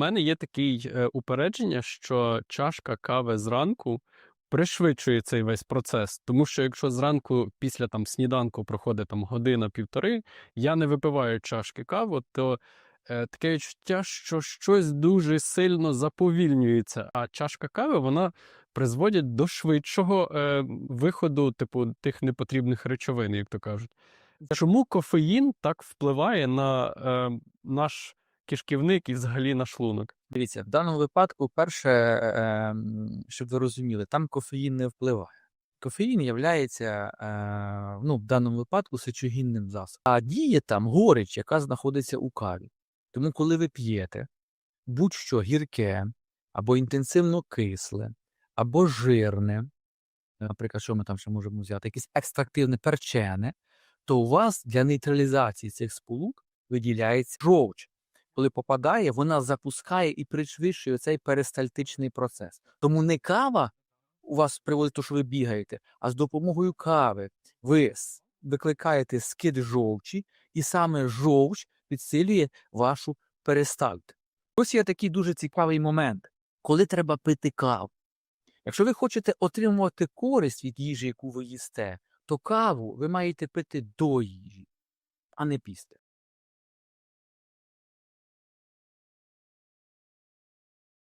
мене є такий е, упередження, що чашка кави зранку пришвидшує цей весь процес. Тому що якщо зранку після там сніданку проходить там година-півтори, я не випиваю чашки кави, то е, таке відчуття, що щось дуже сильно заповільнюється. А чашка кави вона призводить до швидшого е, виходу, типу, тих непотрібних речовин, як то кажуть. Чому кофеїн так впливає на е, наш кишківник і взагалі на шлунок? Дивіться, в даному випадку, перше, е, щоб ви розуміли, там кофеїн не впливає. Кофеїн є, ну, в даному випадку сечогінним засобом. А діє там горіч, яка знаходиться у каві. Тому, коли ви п'єте будь-що гірке, або інтенсивно кисле, або жирне, наприклад, що ми там ще можемо взяти, якесь екстрактивне перчене, то у вас для нейтралізації цих сполук виділяється жовч коли попадає, вона запускає і пришвидшує цей перистальтичний процес. Тому не кава у вас приводить те, що ви бігаєте, а з допомогою кави ви викликаєте скид жовчі, і саме жовч підсилює вашу перистальт. Ось є такий дуже цікавий момент, коли треба пити каву. Якщо ви хочете отримувати користь від їжі, яку ви їсте, то каву ви маєте пити до їжі, а не після.